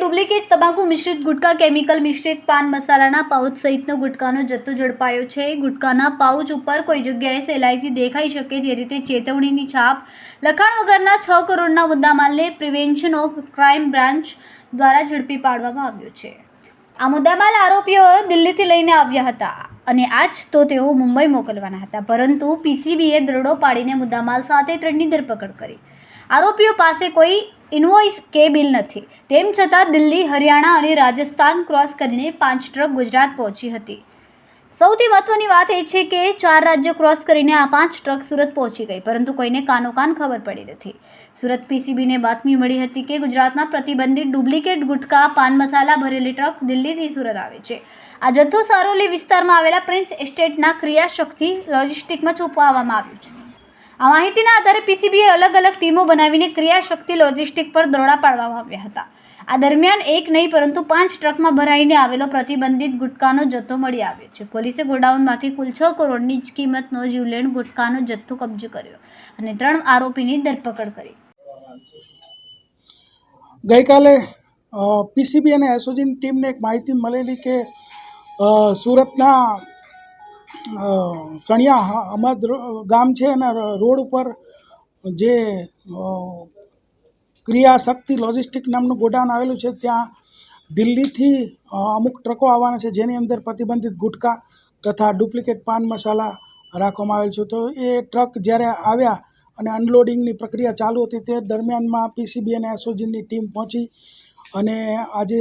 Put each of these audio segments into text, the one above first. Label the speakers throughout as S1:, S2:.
S1: Duplicate તમાકુ મિશ્રિત ગુટકા, chemical મિશ્રિત પાન મસાલાના પાઉચ સહિતનો ગુટકાનો જથ્થો ઝડપાયો છે. ગુટકાના પાઉચ ઉપર કોઈ જગ્યાએ સહેલાઈથી દેખાઈ શકે તે રીતે ચેતવણીની છાપ. લખાણ વગરના છ કરોડના મુદ્દામાલને પ્રિવેન્શન ઓફ ક્રાઇમ બ્રાન્ચ દ્વારા ઝડપી પાડવામાં આવ્યો છે. આ મુદ્દામાલ આરોપીઓ દિલ્હીથી લઈને આવ્યા હતા અને આજ તો તેઓ મુંબઈ મોકલવાના હતા. પરંતુ પીસીબીએ દરોડો પાડીને મુદ્દામાલ સાથે ત્રણની ધરપકડ કરી. આરોપીઓ પાસે કોઈ ઇન્વોઇસ કે બિલ નથી. તેમ છતાં દિલ્હી, હરિયાણા અને રાજસ્થાન ક્રોસ કરીને પાંચ ટ્રક ગુજરાત પહોંચી હતી. સૌથી મહત્વની વાત એ છે કે ચાર રાજ્યો ક્રોસ કરીને આ પાંચ ટ્રક સુરત પહોંચી ગઈ, પરંતુ કોઈને કાનોકાન ખબર પડી નથી. સુરત પીસીબીને બાતમી મળી હતી કે ગુજરાતમાં પ્રતિબંધિત ડુપ્લિકેટ ગુટખા, પાન મસાલા ભરેલી ટ્રક દિલ્હીથી સુરત આવે છે. આ જથ્થો સારોલી વિસ્તારમાં આવેલા પ્રિન્સ એસ્ટેટના ક્રિયાશક્તિ લોજિસ્ટિકમાં છુપાવવામાં આવ્યું છે. આ માહિતીના આધારે પીસીબીએ અલગ અલગ ટીમો બનાવીને ક્રિયાશક્તિ લોજિસ્ટિક પર દરોડા પાડવામાં આવ્યા હતા. આ દરમિયાન એક નહીં, પરંતુ પાંચ ટ્રકમાં ભરાઈને આવેલો પ્રતિબંધિત ગુટકાનો જથ્થો મળી આવ્યો છે. પોલીસે ગોડાઉનમાંથી કુલ છ કરોડની જ કિંમતનો જીવલેણ ગુટકાનો જથ્થો કબજે કર્યો અને ત્રણ આરોપીની ધરપકડ કરી.
S2: ગઈકાલે પીસીબી અને એસઓજીની ટીમને એક માહિતી મળેલી કે સુરતના સણિયા અમદ ગામ છે એના રોડ ઉપર જે ક્રિયાશક્તિ લોજિસ્ટિક નામનું ગોડાઉન આવેલું છે, ત્યાં દિલ્હીથી અમુક ટ્રકો આવવાના છે, જેની અંદર પ્રતિબંધિત ગુટકા તથા ડુપ્લિકેટ પાન મસાલા રાખવામાં આવેલ છે. તો એ ટ્રક જ્યારે આવ્યા અને અનલોડિંગની પ્રક્રિયા ચાલુ હતી, તે દરમિયાનમાં પીસીબી અને એસઓજીની ટીમ પહોંચી અને આજે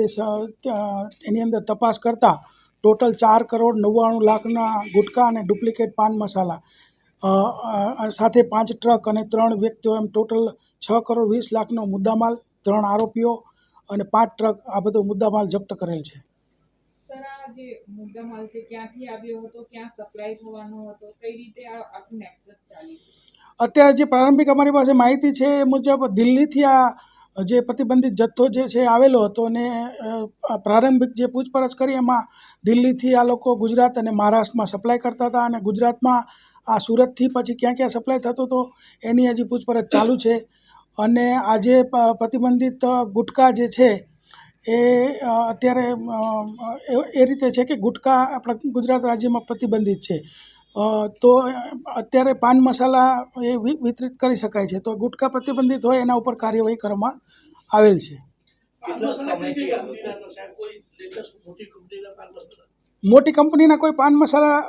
S2: એની અંદર તપાસ કરતાં ટોટલ ચાર કરોડ નવ્વાણું લાખના ગુટકા અને ડુપ્લિકેટ પાન મસાલા. સાથે પાંચ ટ્રક અને ત્રણ વ્યક્તિઓ એમ ટોટલ છ કરોડ વીસ લાખનો મુદ્દામાલ ત્રણ આરોપીઓ અને પાંચ ટ્રક આ બધો મુદ્દામાલ જપ્ત કરેલ છે. અત્યારે જે પ્રારંભિક અમારી પાસે માહિતી છે એ મુજબ દિલ્હીથી આ જે પ્રતિબંધિત જથ્થો જે છે આવેલો હતો અને પ્રારંભિક જે પૂછપરછ કરી એમાં દિલ્હીથી આ લોકો ગુજરાત અને મહારાષ્ટ્રમાં સપ્લાય કરતા હતા અને ગુજરાતમાં આ સુરતથી પછી ક્યાં ક્યાં સપ્લાય થતો હતો એની હજી પૂછપરછ ચાલુ છે. અને આજે પ્રતિબંધિત ગુટકા જે છે એ અત્યારે એ- રીતે છે કે ગુટકા આપણા ગુજરાત રાજ્યમાં પ્રતિબંધિત છે. તો અત્યારે પાન મસાલા એ વિતરિત કરી શકાય છે. તો ગુટકા પ્રતિબંધિત હોય એના ઉપર કાર્યવાહી કરવામાં આવેલ છે. મોટી કંપનીના કોઈ પાન મસાલા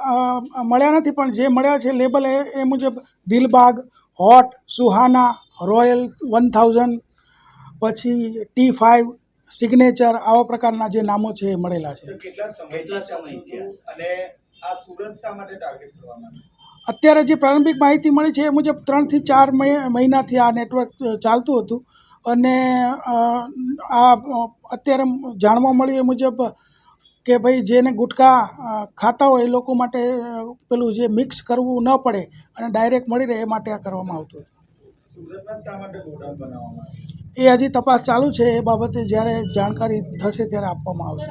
S2: મળ્યા નથી, પણ જે મળ્યા છે લેબલ એ એ મુજબ Dilbagh, hot, Suhana, royal one thousand, પછી ટી ફાઇવ સિગ્નેચર આવા પ્રકારના જે નામો છે એ મળેલા છે.
S3: સર કેટલા સમયથી ચાલુ હતું અને આ સુરત શા માટે ટાર્ગેટ કરવામાં આવ્યું
S2: અત્યારે જે પ્રારંભિક માહિતી મળી છે એ મુજબ ત્રણથી ચાર મહિ- મહિનાથી આ નેટવર્ક ચાલતું હતું. અને આ અત્યારે જાણવા મળ્યું એ મુજબ કે ભાઈ જેને ગુટખા ખાતા હોય એ લોકો માટે પેલું જે મિક્સ કરવું ન પડે અને ડાયરેક્ટ મળી રહે એ માટે આ કરવામાં આવતું હતું. એ હજી તપાસ ચાલુ છે એ બાબતે જ્યારે જાણકારી થશે ત્યારે આપવામાં આવશે.